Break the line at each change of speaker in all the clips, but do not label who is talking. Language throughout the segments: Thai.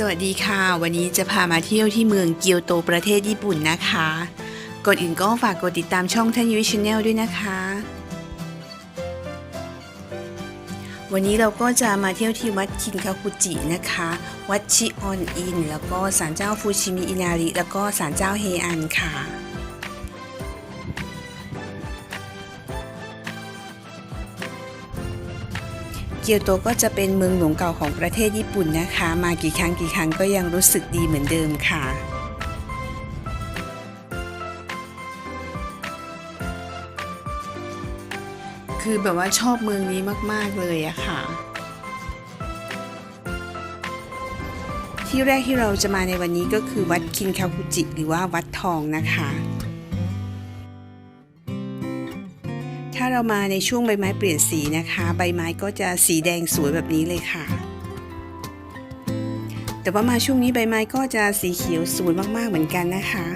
สวัสดีค่ะ วันนี้จะพามาเที่ยวที่เมืองเกียวโตประเทศญี่ปุ่นนะคะ ก่อนอื่นก็ฝากกดติดตามช่องท่านยุ้ยชาแนลด้วยนะคะ วันนี้เราก็จะมาเที่ยวที่วัดคินคาคุจินะคะ วัดชิออนอิน แล้วก็ศาลเจ้าฟูชิมิอินาริ แล้วก็ศาลเจ้าเฮอันค่ะ เกียวโตก็จะเป็นเมืองหลวงเก่าของประเทศญี่ปุ่นนะคะ มากี่ครั้งกี่ครั้งก็ยังรู้สึกดีเหมือนเดิมค่ะคือแบบว่าชอบเมืองนี้มาก ๆ เลยอะค่ะ ที่แรกที่เราจะมาในวันนี้ก็คือวัดคินคาคุจิ หรือว่าวัดทองนะคะาเรามาในช่วงใบไม้เปลี่ยนสีนะคะ ใบไม้ก็จะสีแดงสวยแบบนี้เลยค่ะ แต่ว่ามาช่วงนี้ใบไม้ก็จะสีเขียวสวยมากๆเหมือนกันนะคะ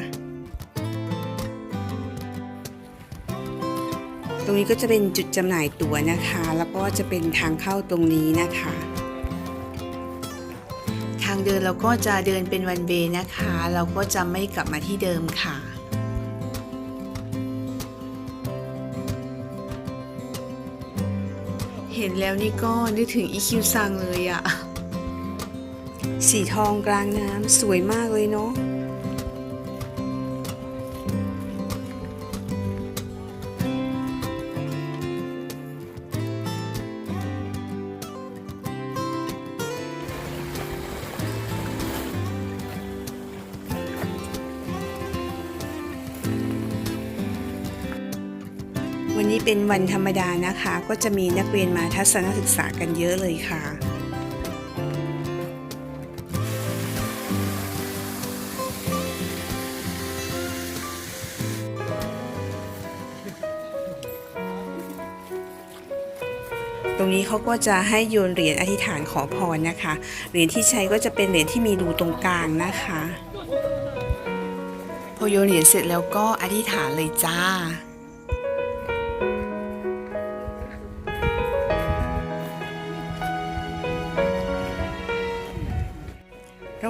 ตรงนี้ก็จะเป็นจุดจำหน่ายตั๋วนะคะ แล้วก็จะเป็นทางเข้าตรงนี้นะคะ ทางเดินเราก็จะเดินเป็นวันเวย์นะคะ เราก็จะไม่กลับมาที่เดิมค่ะ เห็นแล้วนี่ก็นึกถึงอีคิวซังเลยอะสีทองกลางน้ำสวยมากเลยเนาะ วันนี้เป็นวันธรรมดานะคะ ก็จะมีนักเรียนมาทัศนศึกษากันเยอะเลยค่ะตรงนี้เขาก็จะให้โยนเหรียญอธิษฐานขอพรนะคะ เหรียญที่ใช้ก็จะเป็นเหรียญที่มีรูตรงกลางนะคะ พอโยนเหรียญเสร็จแล้วก็อธิษฐานเลยจ้า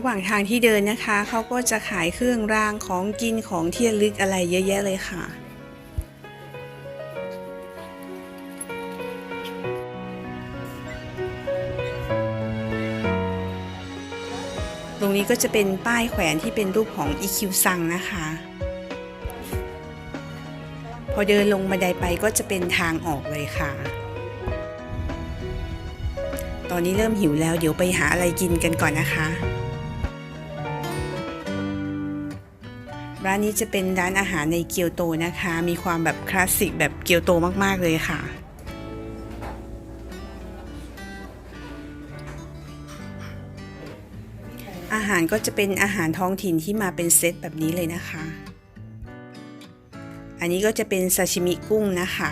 ระหว่างทางที่เดินนะคะ เขาก็จะขายเครื่องรางของกินของเที่ระลึกอะไรเยอะแยะเลยค่ะตรงนี้ก็จะเป็นป้ายแขวนที่เป็นรูปของ EQ ซังนะคะ พอเดินลงบันไดไปก็จะเป็นทางออกเลยค่ะ ตอนนี้เริ่มหิวแล้วเดี๋ยวไปหาอะไรกินกันก่อนนะคะ ร้านนี้จะเป็นร้านอาหารในเกียวโตนะคะ มีความแบบคลาสสิกแบบเกียวโตมาก ๆ เลยค่ะ อาหารก็จะเป็นอาหารท้องถิ่นที่มาเป็นเซตแบบนี้เลยนะคะ อันนี้ก็จะเป็นซาชิมิกุ้งนะคะ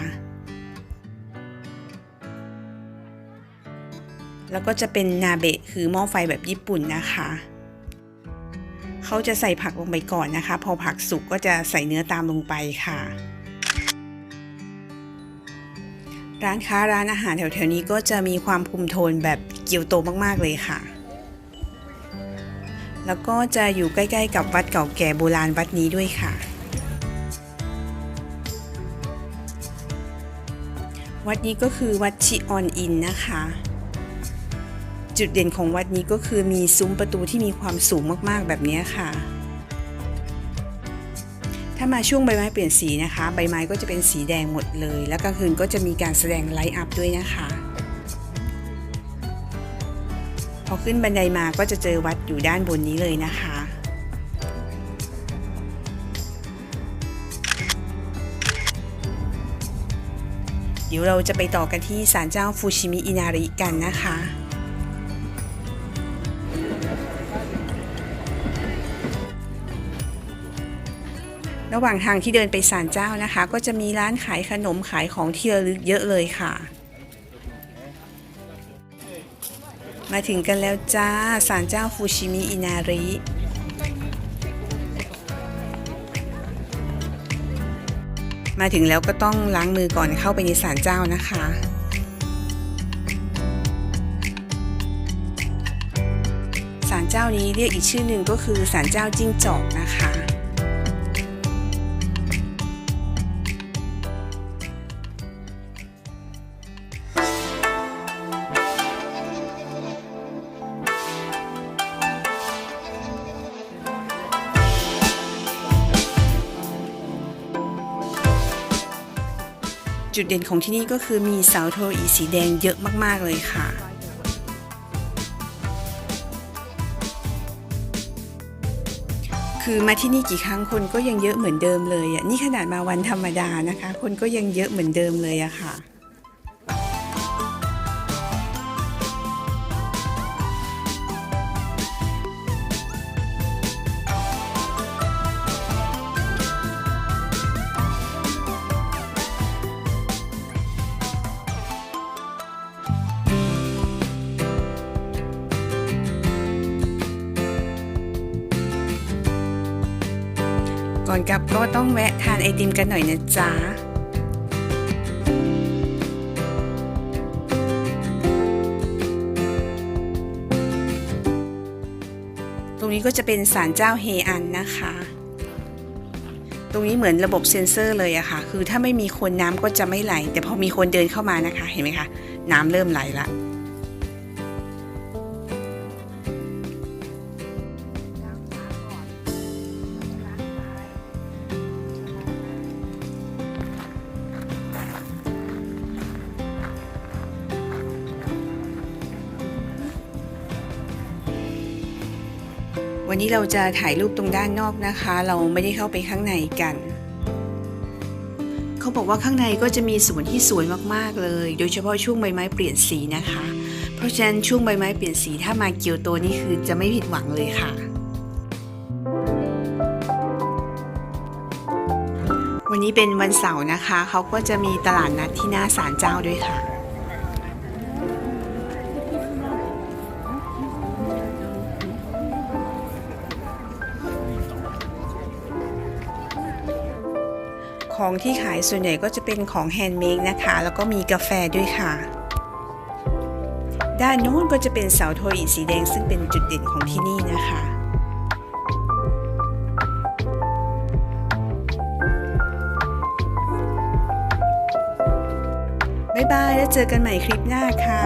แล้วก็จะเป็นนาเบะคือหม้อไฟแบบญี่ปุ่นนะคะ เขาจะใส่ผักลงไปก่อนนะคะ พอผักสุกก็จะใส่เนื้อตามลงไปค่ะ ร้านค้าร้านอาหารแถวๆนี้ก็จะมีความคุมโทนแบบเกียวโตมากๆเลยค่ะ แล้วก็จะอยู่ใกล้ๆ กับวัดเก่าแก่โบราณวัดนี้ด้วยค่ะวัดนี้ก็คือวัดชิออนอินนะคะ จุดเด่นของวัดนี้ก็คือมีซุ้มประตูที่มีความสูงมากๆแบบนี้ค่ะ ถ้ามาช่วงใบไม้เปลี่ยนสีนะคะ ใบไม้ก็จะเป็นสีแดงหมดเลย แล้วกลางคืนก็จะมีการแสดงไลท์อัพด้วยนะคะ พอขึ้นบันไดมาก็จะเจอวัดอยู่ด้านบนนี้เลยนะคะเดี๋ยวเราจะไปต่อกันที่ศาลเจ้าฟูชิมิอินาริกันนะคะ ระหว่างทางที่เดินไปศาลเจ้านะคะ ก็จะมีร้านขายขนมขายของที่ระลึกเยอะเลยค่ะ มาถึงกันแล้วจ้าศาลเจ้าฟูชิมิอินาริมาถึงแล้วก็ต้องล้างมือก่อนเข้าไปในศาลเจ้านะคะ ศาลเจ้านี้เรียกอีกชื่อหนึ่งก็คือศาลเจ้าจิ้งจอกนะคะ จุดเด่นของที่นี่ก็คือมีเสาโทอีสีแดงเยอะมากๆเลยค่ะ คือมาที่นี่กี่ครั้งคนก็ยังเยอะเหมือนเดิมเลยอะนี่ขนาดมาวันธรรมดานะคะ คนก็ยังเยอะเหมือนเดิมเลยอะค่ะ ก่อนกลับก็ต้องแวะทานไอติมกันหน่อยนะจ๊ะตรงนี้ก็จะเป็นศาลเจ้าเฮอันนะคะ ตรงนี้เหมือนระบบเซ็นเซอร์เลยอะค่ะ คือถ้าไม่มีคนน้ำก็จะไม่ไหล แต่พอมีคนเดินเข้ามานะคะ เห็นไหมคะ น้ำเริ่มไหลละ วันนี้เราจะถ่ายรูปตรงด้านนอกนะคะ เราไม่ได้เข้าไปข้างในกัน เขาบอกว่าข้างในก็จะมีสวนที่สวยมากๆเลย โดยเฉพาะช่วงใบไม้เปลี่ยนสีนะคะ เพราะฉะนั้นช่วงใบไม้เปลี่ยนสีถ้ามาเกียวโตนี่คือจะไม่ผิดหวังเลยค่ะวันนี้เป็นวันเสาร์นะคะ เขาก็จะมีตลาดนัดที่หน้าศาลเจ้าด้วยค่ะ ของที่ขายส่วนใหญ่ก็จะเป็นของแฮนด์เมดนะคะ แล้วก็มีกาแฟด้วยค่ะ ด้านโน้นก็จะเป็นเสาโทอิสีแดงซึ่งเป็นจุดเด่นของที่นี่นะคะบ๊ายบายแล้วเจอกันใหม่คลิปหน้าค่ะ